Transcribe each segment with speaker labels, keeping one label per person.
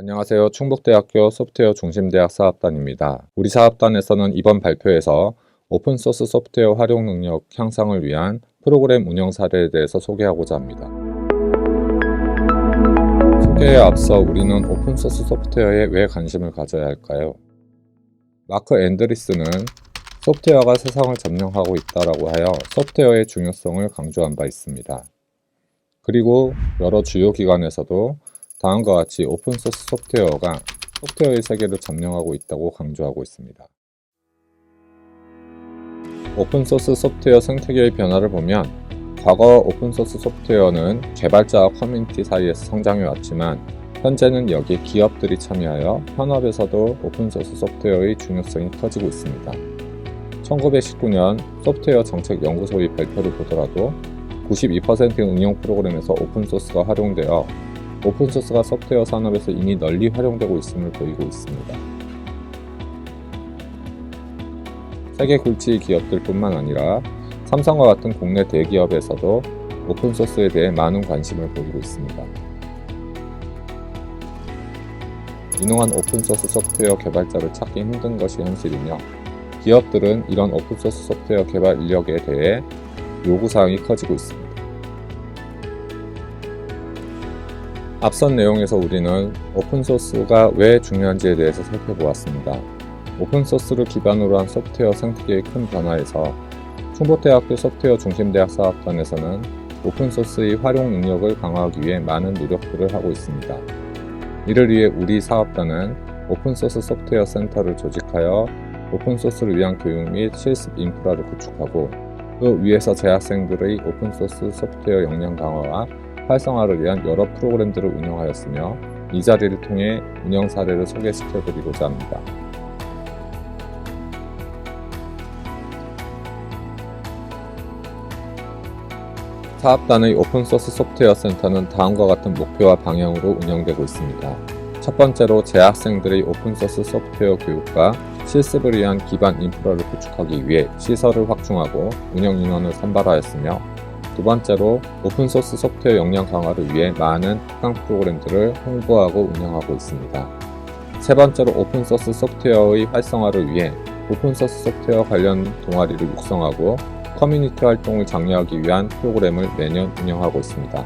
Speaker 1: 안녕하세요. 충북대학교 소프트웨어 중심대학 사업단입니다. 우리 사업단에서는 이번 발표에서 오픈소스 소프트웨어 활용 능력 향상을 위한 프로그램 운영 사례에 대해서 소개하고자 합니다. 소개에 앞서 우리는 오픈소스 소프트웨어에 왜 관심을 가져야 할까요? 마크 앤드리스는 소프트웨어가 세상을 점령하고 있다라고 하여 소프트웨어의 중요성을 강조한 바 있습니다. 그리고 여러 주요 기관에서도 다음과 같이 오픈소스 소프트웨어가 소프트웨어의 세계를 점령하고 있다고 강조하고 있습니다. 오픈소스 소프트웨어 생태계의 변화를 보면 과거 오픈소스 소프트웨어는 개발자와 커뮤니티 사이에서 성장해 왔지만 현재는 여기에 기업들이 참여하여 현업에서도 오픈소스 소프트웨어의 중요성이 커지고 있습니다. 1919년 소프트웨어 정책 연구소의 발표를 보더라도 92%의 응용 프로그램에서 오픈소스가 활용되어 오픈소스가 소프트웨어 산업에서 이미 널리 활용되고 있음을 보이고 있습니다. 세계 굴지 기업들뿐만 아니라 삼성과 같은 국내 대기업에서도 오픈소스에 대해 많은 관심을 보이고 있습니다. 유능한 오픈소스 소프트웨어 개발자를 찾기 힘든 것이 현실이며 기업들은 이런 오픈소스 소프트웨어 개발 인력에 대해 요구사항이 커지고 있습니다. 앞선 내용에서 우리는 오픈소스가 왜 중요한지에 대해서 살펴보았습니다. 오픈소스를 기반으로 한 소프트웨어 생태계의 큰 변화에서 충북대학교 소프트웨어 중심대학 사업단에서는 오픈소스의 활용 능력을 강화하기 위해 많은 노력들을 하고 있습니다. 이를 위해 우리 사업단은 오픈소스 소프트웨어 센터를 조직하여 오픈소스를 위한 교육 및 실습 인프라를 구축하고 그 위에서 재학생들의 오픈소스 소프트웨어 역량 강화와 활성화를 위한 여러 프로그램들을 운영하였으며 이 자리를 통해 운영 사례를 소개시켜 드리고자 합니다. 사업단의 오픈소스 소프트웨어 센터는 다음과 같은 목표와 방향으로 운영되고 있습니다. 첫 번째로 재학생들의 오픈소스 소프트웨어 교육과 실습을 위한 기반 인프라를 구축하기 위해 시설을 확충하고 운영 인원을 선발하였으며 두 번째로 오픈소스 소프트웨어 역량 강화를 위해 많은 특강 프로그램들을 홍보하고 운영하고 있습니다. 세 번째로 오픈소스 소프트웨어의 활성화를 위해 오픈소스 소프트웨어 관련 동아리를 육성하고 커뮤니티 활동을 장려하기 위한 프로그램을 매년 운영하고 있습니다.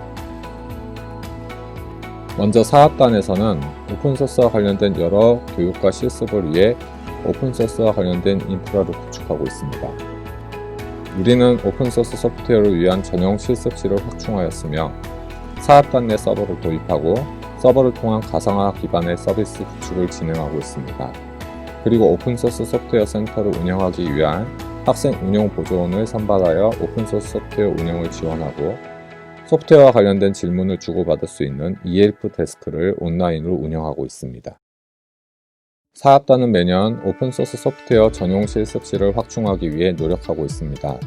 Speaker 1: 먼저 사업단에서는 오픈소스와 관련된 여러 교육과 실습을 위해 오픈소스와 관련된 인프라를 구축하고 있습니다. 우리는 오픈소스 소프트웨어를 위한 전용 실습실을 확충하였으며 사업단 내 서버를 도입하고 서버를 통한 가상화 기반의 서비스 구축을 진행하고 있습니다. 그리고 오픈소스 소프트웨어 센터를 운영하기 위한 학생 운영 보조원을 선발하여 오픈소스 소프트웨어 운영을 지원하고 소프트웨어와 관련된 질문을 주고받을 수 있는 ELF 데스크를 온라인으로 운영하고 있습니다. 사업단은 매년 오픈소스 소프트웨어 전용 실습실을 확충하기 위해 노력하고 있습니다.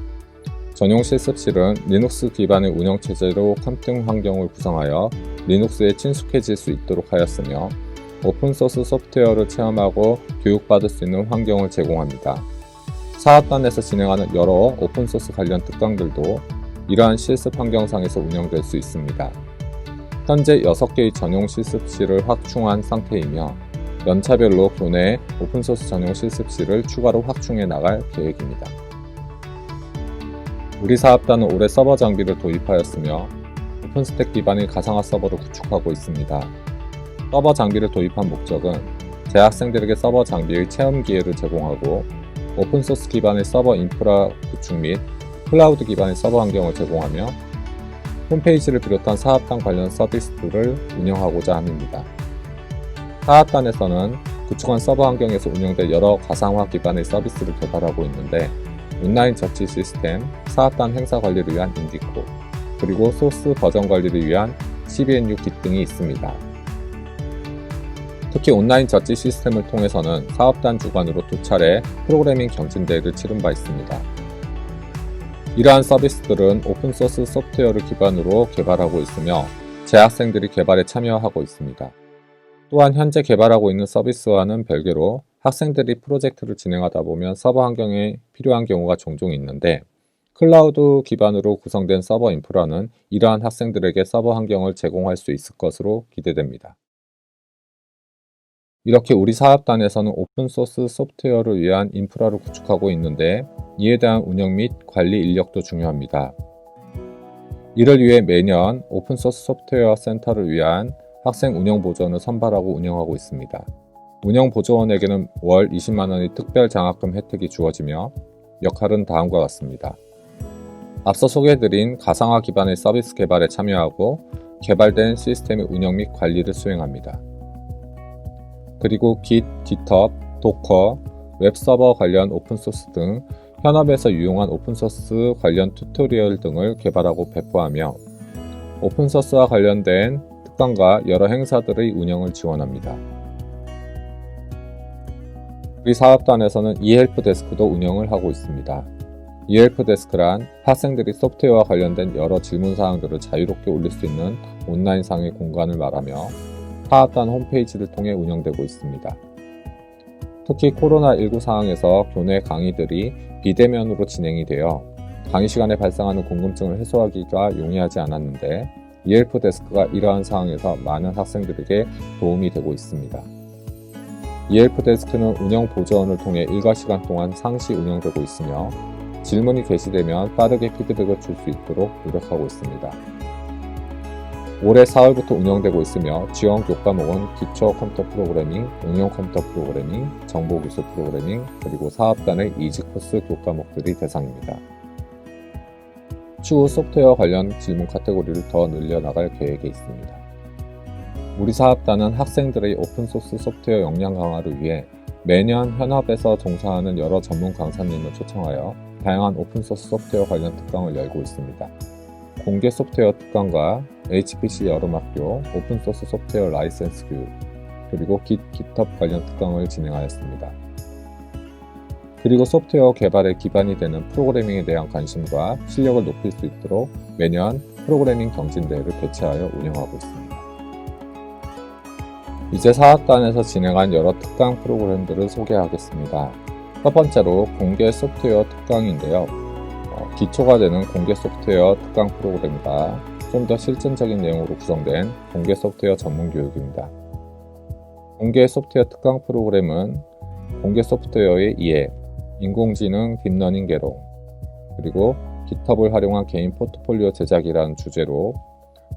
Speaker 1: 전용 실습실은 리눅스 기반의 운영체제로 컴퓨팅 환경을 구성하여 리눅스에 친숙해질 수 있도록 하였으며 오픈소스 소프트웨어를 체험하고 교육받을 수 있는 환경을 제공합니다. 사업단에서 진행하는 여러 오픈소스 관련 특강들도 이러한 실습 환경상에서 운영될 수 있습니다. 현재 6개의 전용 실습실을 확충한 상태이며 연차별로 교내 오픈소스 전용 실습실을 추가로 확충해 나갈 계획입니다. 우리 사업단은 올해 서버 장비를 도입하였으며 오픈스택 기반의 가상화 서버를 구축하고 있습니다. 서버 장비를 도입한 목적은 재학생들에게 서버 장비의 체험 기회를 제공하고 오픈소스 기반의 서버 인프라 구축 및 클라우드 기반의 서버 환경을 제공하며 홈페이지를 비롯한 사업단 관련 서비스들을 운영하고자 함입니다. 사업단에서는 구축한 서버 환경에서 운영될 여러 가상화 기반의 서비스를 개발하고 있는데 온라인 저치 시스템, 사업단 행사 관리를 위한 인디코, 그리고 소스 버전 관리를 위한 CBNU 깃 등이 있습니다. 특히 온라인 저치 시스템을 통해서는 사업단 주관으로 두 차례 프로그래밍 경진대회를 치른 바 있습니다. 이러한 서비스들은 오픈소스 소프트웨어를 기반으로 개발하고 있으며 재학생들이 개발에 참여하고 있습니다. 또한 현재 개발하고 있는 서비스와는 별개로 학생들이 프로젝트를 진행하다 보면 서버 환경에 필요한 경우가 종종 있는데 클라우드 기반으로 구성된 서버 인프라는 이러한 학생들에게 서버 환경을 제공할 수 있을 것으로 기대됩니다. 이렇게 우리 사업단에서는 오픈소스 소프트웨어를 위한 인프라를 구축하고 있는데 이에 대한 운영 및 관리 인력도 중요합니다. 이를 위해 매년 오픈소스 소프트웨어 센터를 위한 학생 운영 보조원을 선발하고 운영하고 있습니다. 운영 보조원에게는 월 20만 원의 특별 장학금 혜택이 주어지며 역할은 다음과 같습니다. 앞서 소개해드린 가상화 기반의 서비스 개발에 참여하고 개발된 시스템의 운영 및 관리를 수행합니다. 그리고 Git, GitHub, Docker, 웹서버 관련 오픈소스 등 현업에서 유용한 오픈소스 관련 튜토리얼 등을 개발하고 배포하며 오픈소스와 관련된 특강과 여러 행사들의 운영을 지원합니다. 우리 사업단에서는 e헬프 데스크도 운영을 하고 있습니다. e헬프 데스크란 학생들이 소프트웨어와 관련된 여러 질문 사항들을 자유롭게 올릴 수 있는 온라인 상의 공간을 말하며 사업단 홈페이지를 통해 운영되고 있습니다. 특히 코로나19 상황에서 교내 강의들이 비대면으로 진행이 되어 강의 시간에 발생하는 궁금증을 해소하기가 용이하지 않았는데 e헬프 데스크가 이러한 상황에서 많은 학생들에게 도움이 되고 있습니다. e헬프 데스크는 운영 보조원을 통해 일과 시간 동안 상시 운영되고 있으며 질문이 게시되면 빠르게 피드백을 줄 수 있도록 노력하고 있습니다. 올해 4월부터 운영되고 있으며 지원 교과목은 기초 컴퓨터 프로그래밍, 응용 컴퓨터 프로그래밍, 정보기술 프로그래밍, 그리고 사업단의 이직 코스 교과목들이 대상입니다. 추후 소프트웨어 관련 질문 카테고리를 더 늘려나갈 계획에 있습니다. 우리 사업단은 학생들의 오픈소스 소프트웨어 역량 강화를 위해 매년 현업에서 종사하는 여러 전문 강사님을 초청하여 다양한 오픈소스 소프트웨어 관련 특강을 열고 있습니다. 공개 소프트웨어 특강과 HPC 여름학교 오픈소스 소프트웨어 라이센스 교육, 그리고 Git, GitHub 관련 특강을 진행하였습니다. 그리고 소프트웨어 개발에 기반이 되는 프로그래밍에 대한 관심과 실력을 높일 수 있도록 매년 프로그래밍 경진대회를 개최하여 운영하고 있습니다. 이제 사업단에서 진행한 여러 특강 프로그램들을 소개하겠습니다. 첫 번째로 공개 소프트웨어 특강인데요. 어, 기초가 되는 공개 소프트웨어 특강 프로그램과 좀 더 실전적인 내용으로 구성된 공개 소프트웨어 전문 교육입니다. 공개 소프트웨어 특강 프로그램은 공개 소프트웨어의 이해, 인공지능 딥러닝 개론, 그리고 GitHub을 활용한 개인 포트폴리오 제작이라는 주제로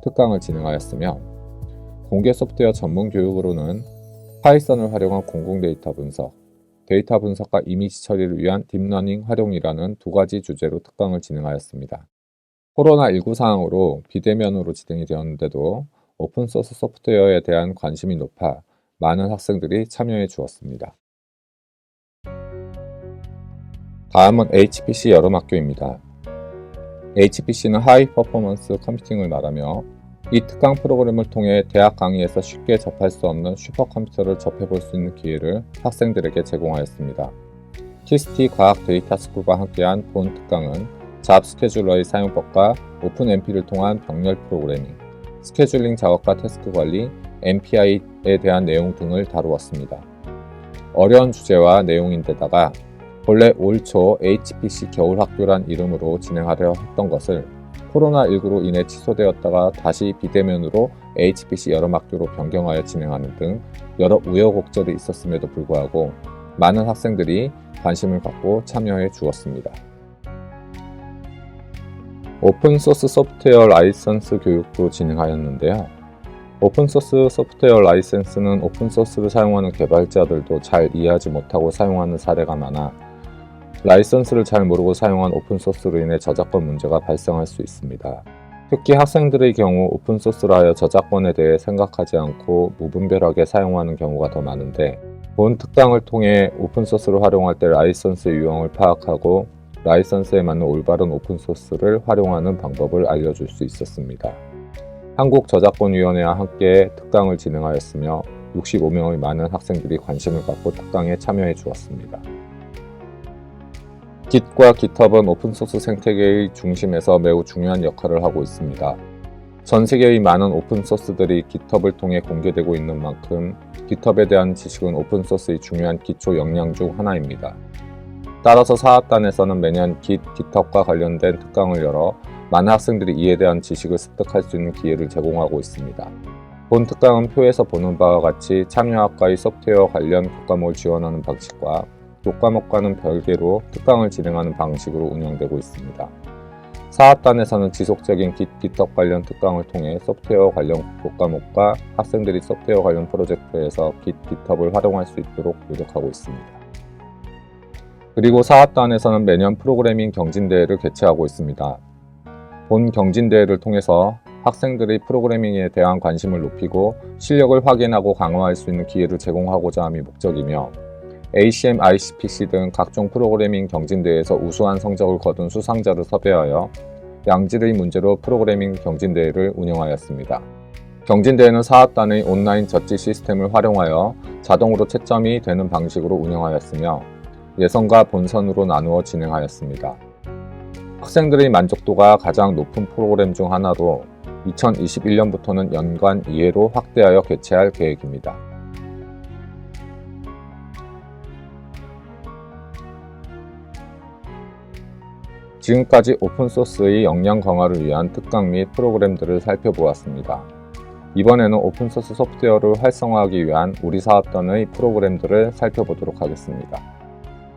Speaker 1: 특강을 진행하였으며 공개 소프트웨어 전문 교육으로는 파이썬을 활용한 공공 데이터 분석, 데이터 분석과 이미지 처리를 위한 딥러닝 활용이라는 두 가지 주제로 특강을 진행하였습니다. 코로나19 상황으로 비대면으로 진행이 되었는데도 오픈소스 소프트웨어에 대한 관심이 높아 많은 학생들이 참여해 주었습니다. 다음은 HPC 여름학교입니다. HPC는 하이 퍼포먼스 컴퓨팅을 말하며 이 특강 프로그램을 통해 대학 강의에서 쉽게 접할 수 없는 슈퍼컴퓨터를 접해볼 수 있는 기회를 학생들에게 제공하였습니다. 키스티 과학 데이터 스쿨과 함께한 본 특강은 잡 스케줄러의 사용법과 오픈MP를 통한 병렬 프로그래밍, 스케줄링 작업과 태스크 관리, MPI에 대한 내용 등을 다루었습니다. 어려운 주제와 내용인데다가 본래 올 초 HPC 겨울학교란 이름으로 진행하려 했던 것을 코로나19로 인해 취소되었다가 다시 비대면으로 HPC 여름학교로 변경하여 진행하는 등 여러 우여곡절이 있었음에도 불구하고 많은 학생들이 관심을 갖고 참여해 주었습니다. 오픈소스 소프트웨어 라이선스 교육도 진행하였는데요. 오픈소스 소프트웨어 라이센스는 오픈소스를 사용하는 개발자들도 잘 이해하지 못하고 사용하는 사례가 많아 라이선스를 잘 모르고 사용한 오픈소스로 인해 저작권 문제가 발생할 수 있습니다. 특히 학생들의 경우 오픈소스라 하여 저작권에 대해 생각하지 않고 무분별하게 사용하는 경우가 더 많은데 본 특강을 통해 오픈소스를 활용할 때 라이선스의 유형을 파악하고 라이선스에 맞는 올바른 오픈소스를 활용하는 방법을 알려줄 수 있었습니다. 한국저작권위원회와 함께 특강을 진행하였으며 65명의 많은 학생들이 관심을 갖고 특강에 참여해 주었습니다. Git과 GitHub은 오픈소스 생태계의 중심에서 매우 중요한 역할을 하고 있습니다. 전 세계의 많은 오픈소스들이 GitHub을 통해 공개되고 있는 만큼 GitHub에 대한 지식은 오픈소스의 중요한 기초 역량 중 하나입니다. 따라서 사업단에서는 매년 Git, GitHub과 관련된 특강을 열어 많은 학생들이 이에 대한 지식을 습득할 수 있는 기회를 제공하고 있습니다. 본 특강은 표에서 보는 바와 같이 참여학과의 소프트웨어 관련 교과목을 지원하는 방식과 교과목과는 별개로 특강을 진행하는 방식으로 운영되고 있습니다. 사업단에서는 지속적인 GitHub 관련 특강을 통해 소프트웨어 관련 교과목과 학생들이 소프트웨어 관련 프로젝트에서 GitHub을 활용할 수 있도록 노력하고 있습니다. 그리고 사업단에서는 매년 프로그래밍 경진대회를 개최하고 있습니다. 본 경진대회를 통해서 학생들이 프로그래밍에 대한 관심을 높이고 실력을 확인하고 강화할 수 있는 기회를 제공하고자 함이 목적이며 ACM, ICPC 등 각종 프로그래밍 경진대회에서 우수한 성적을 거둔 수상자를 섭외하여 양질의 문제로 프로그래밍 경진대회를 운영하였습니다. 경진대회는 사업단의 온라인 젖지 시스템을 활용하여 자동으로 채점이 되는 방식으로 운영하였으며 예선과 본선으로 나누어 진행하였습니다. 학생들의 만족도가 가장 높은 프로그램 중 하나로 2021년부터는 연간 2회로 확대하여 개최할 계획입니다. 지금까지 오픈소스의 역량 강화를 위한 특강 및 프로그램들을 살펴보았습니다. 이번에는 오픈소스 소프트웨어를 활성화하기 위한 우리 사업단의 프로그램들을 살펴보도록 하겠습니다.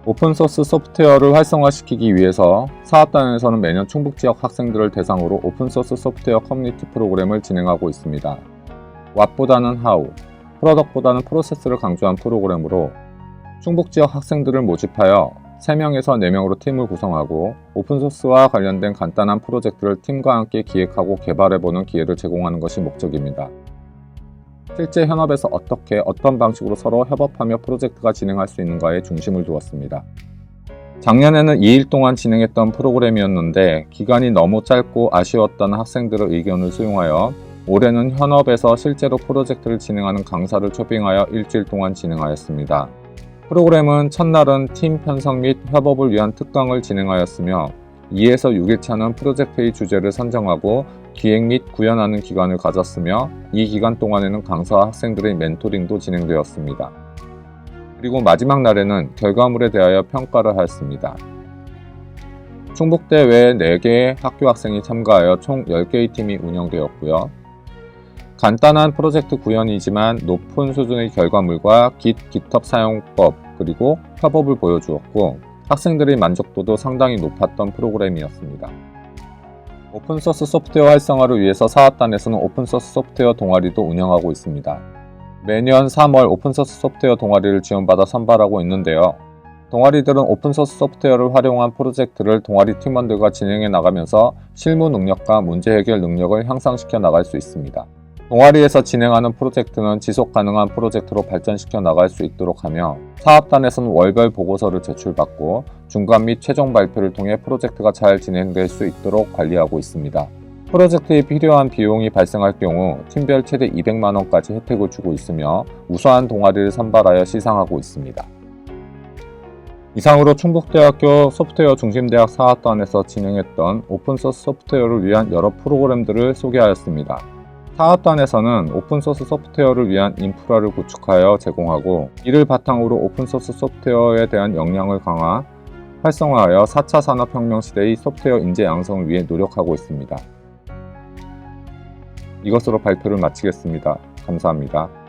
Speaker 1: 오픈소스 소프트웨어를 활성화시키기 위해서 사업단에서는 매년 충북 지역 학생들을 대상으로 오픈소스 소프트웨어 커뮤니티 프로그램을 진행하고 있습니다. 왓보다는 하우, 프로덕보다는 프로세스를 강조한 프로그램으로 충북 지역 학생들을 모집하여 3명에서 4명으로 팀을 구성하고 오픈소스와 관련된 간단한 프로젝트를 팀과 함께 기획하고 개발해보는 기회를 제공하는 것이 목적입니다. 실제 현업에서 어떻게 어떤 방식으로 서로 협업하며 프로젝트가 진행할 수 있는가에 중심을 두었습니다. 작년에는 2일 동안 진행했던 프로그램이었는데 기간이 너무 짧고 아쉬웠던 학생들의 의견을 수용하여 올해는 현업에서 실제로 프로젝트를 진행하는 강사를 초빙하여 일주일 동안 진행하였습니다. 프로그램은 첫날은 팀 편성 및 협업을 위한 특강을 진행하였으며 2에서 6일차는 프로젝트의 주제를 선정하고 기획 및 구현하는 기간을 가졌으며 이 기간 동안에는 강사와 학생들의 멘토링도 진행되었습니다. 그리고 마지막 날에는 결과물에 대하여 평가를 하였습니다. 충북대 외 4개의 학교 학생이 참가하여 총 10개의 팀이 운영되었고요. 간단한 프로젝트 구현이지만 높은 수준의 결과물과 Git, GitHub 사용법 그리고 협업을 보여주었고 학생들의 만족도도 상당히 높았던 프로그램이었습니다. 오픈소스 소프트웨어 활성화를 위해서 사업단에서는 오픈소스 소프트웨어 동아리도 운영하고 있습니다. 매년 3월 오픈소스 소프트웨어 동아리를 지원받아 선발하고 있는데요. 동아리들은 오픈소스 소프트웨어를 활용한 프로젝트를 동아리 팀원들과 진행해 나가면서 실무 능력과 문제 해결 능력을 향상시켜 나갈 수 있습니다. 동아리에서 진행하는 프로젝트는 지속 가능한 프로젝트로 발전시켜 나갈 수 있도록 하며 사업단에서는 월별 보고서를 제출받고 중간 및 최종 발표를 통해 프로젝트가 잘 진행될 수 있도록 관리하고 있습니다. 프로젝트에 필요한 비용이 발생할 경우 팀별 최대 200만원까지 혜택을 주고 있으며 우수한 동아리를 선발하여 시상하고 있습니다. 이상으로 충북대학교 소프트웨어 중심대학 사업단에서 진행했던 오픈소스 소프트웨어를 위한 여러 프로그램들을 소개하였습니다. 사업단에서는 오픈소스 소프트웨어를 위한 인프라를 구축하여 제공하고 이를 바탕으로 오픈소스 소프트웨어에 대한 역량을 강화, 활성화하여 4차 산업혁명 시대의 소프트웨어 인재 양성을 위해 노력하고 있습니다. 이것으로 발표를 마치겠습니다. 감사합니다.